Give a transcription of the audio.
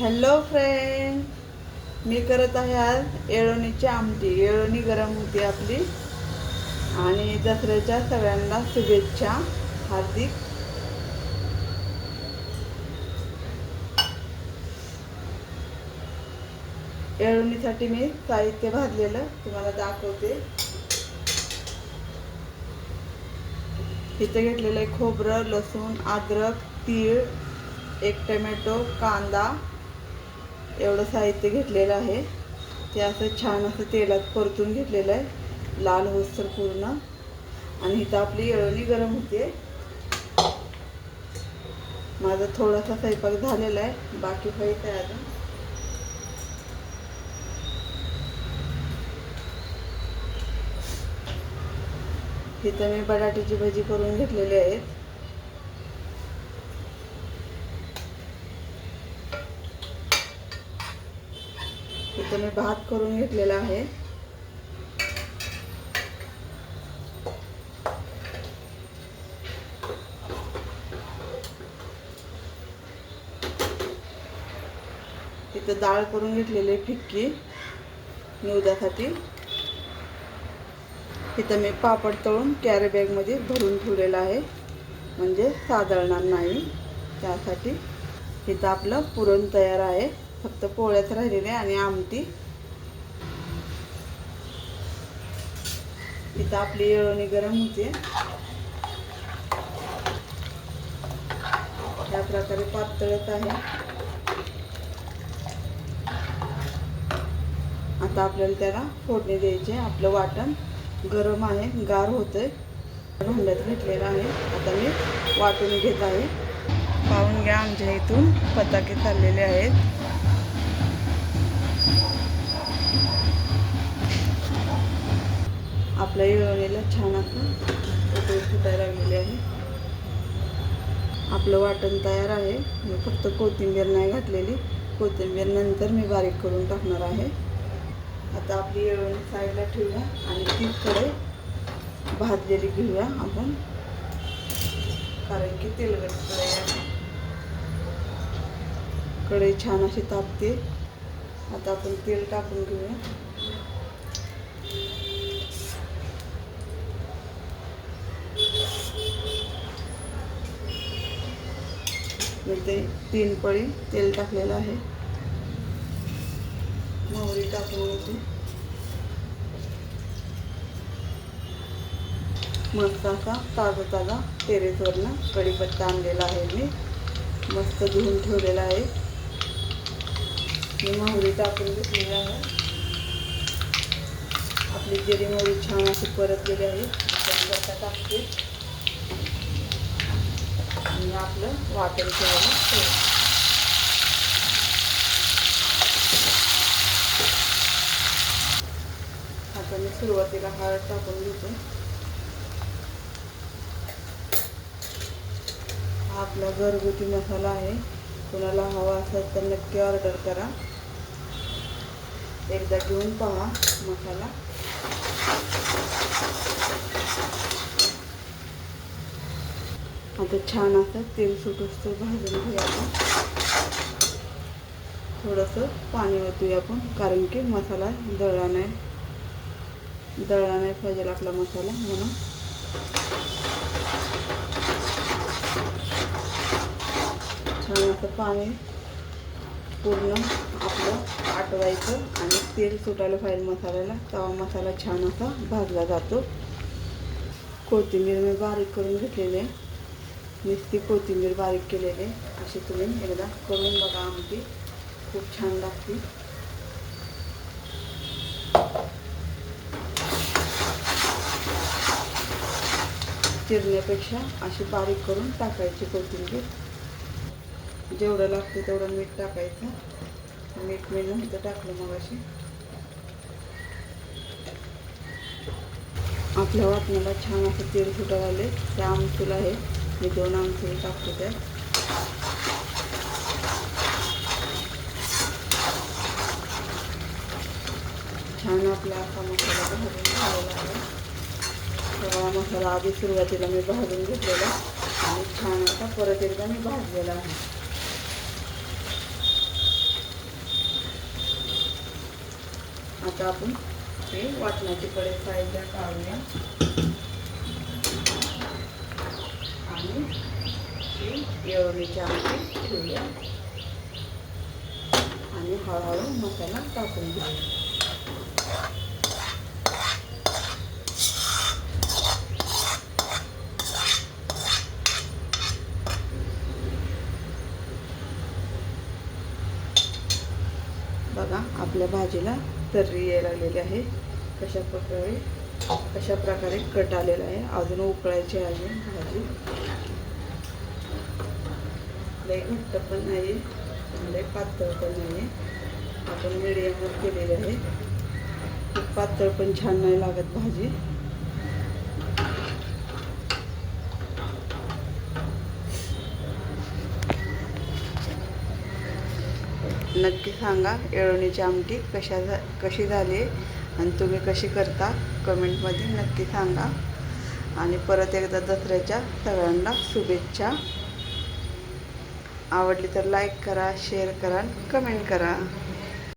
Hello friend मी करत आहे आज येळवणीची आमटी येळवणी गरम होती आपली. आणि दसऱ्याच्या सगळ्यांना शुभेच्छा हार्दिक. येळवणीसाठी मी साहित्य भाजलेलं तुम्हाला दाखवते. इथे घेतलेलं आहे खोबरं लसूण अद्रक तीळ एक टमॅटो कांदा. एवढं साहित्य घेतलेलं आहे. ते असं छान असं तेलात परतून घेतलेलं आहे. लाल होसर पूर्ण. आणि इथं आपली येळवणी गरम होते माझा थोडासा स्वयंपाक झालेला आहे. बाकी व्हायचं आहे अजून? इथं मी बटाट्याची भजी करून घेतलेली आहेत. इथं मी भात करून घेतलेला आहे. इथं डाळ करून घेतलेली आहे फिक्की निवदासाठी इथं मी पापड तळून कॅरी बॅगमध्ये भरून ठेवलेलं आहे. म्हणजे साधळणार नाही. त्यासाठी इथं आपलं पुरण तयार आहे. फक्त पोळ्याच राहिलेले आणि आमटी. इथं आपली येळवणी गरम होते. या प्रकारे पातळत आहे. आता आपल्याला त्याला फोडणी द्यायची आहे. आपलं वाटण गरम आहे गार होतंय. भांड्यात घेतलेलं आहे. आता मी वाटून घेत आहे. पाहून घ्या आमच्या इथून पताके चाललेले आहेत. आपल्या योजनेला छान आपण उकळी फुटायला लागलेली आहे. आपलं वाटण तयार आहे. मी फक्त कोथिंबीर नाही घातलेली. कोथिंबीर नंतर मी बारीक करून टाकणार आहे. आता आपली येळवणी साईडला ठेवूया आणि तीचकडे भाजलेली घेऊया आपण. कारण की तेलगट कढई कडे कढई छान अशी तापते. आता आपण तेल टाकून घेऊया. मी ते तीन पळी तेल टाकलेलं आहे. मोहरी टाकून होती मस्त असा ताजा ताजा टेरेसवरनं कढीपत्ता आणलेला आहे मी. मस्त धुवून ठेवलेला आहे. मी मोहरी टाकून घेतलेली आहे. आपली जिरी मोहरी छान अशी परतलेली आहे. कढीपत्ता टाकते. आणि आपलं वाटण ठेवायला ठेवू आता मी सुरुवातीला हळद टाकून घेते. हा आपला घरगुती मसाला आहे. कोणाला हवा असेल तर नक्की ऑर्डर करा. एकदा घेऊन पहा मसाला. आता छान असं तेल सुटूस भाजून घेऊया आपण. थोडंसं पाणी ओतूया आपण कारण की मसाला दळला नाही. दळला नाही पाहिजे आपला मसाला म्हणून. छान असं पाणी पूर्ण आपलं आटवायचं आणि तेल सुटायला पाहिजे मसाल्याला तवा मसाला छान असा भाजला जातो. कोथिंबीर मी बारीक करून घेतलेली आहे. नुसती कोथिंबीर बारीक केलेली आहे. अशी तुम्ही एकदा करून बघा आमटी. खूप छान लागते. चिरण्यापेक्षा अशी बारीक करून टाकायची कोथिंबीर. जेवढं लागतं तेवढं मीठ टाकायचं. मीठ मी नंतर टाकलं मग अशी आपल्या वाटणाला छान असं तेल सुटायला आले. त्या आमचूल आहे. मी दोन आमचूल टाकतो त्यात. छान आपला असा मसाला भाजून झालेला आहे. सगळा मसाला आधी सुरुवातीला मी भाजून घेतलेला आणि छान असा परत एकदा मी भाजलेला आहे. आता आपण हे वाटणाची कडे साईडला काढूया. आणि ही येवणीची आमटी ठेवूया. आणि हळूहळू मसाला टाकून घेऊया. बघा आपल्या भाजीला तर्री यायला लागलेली आहे. कशा प्रकारे? कशा प्रकारे कट आलेला आहे? अजून उकळायची आहे भाजी. लई घट्ट पण नाही लई पातळ पण नाही आपण मिडियमवर केलेली आहे. खूप पातळ पण छान नाही लागत भाजी. नक्की सांगा येळवणीची आमटी कशा झा कशी झाली आणि तुम्ही कशी करता कमेंटमध्ये नक्की सांगा. आणि परत एकदा दसऱ्याच्या सगळ्यांना शुभेच्छा. आवडली तर लाईक करा शेअर करा कमेंट करा.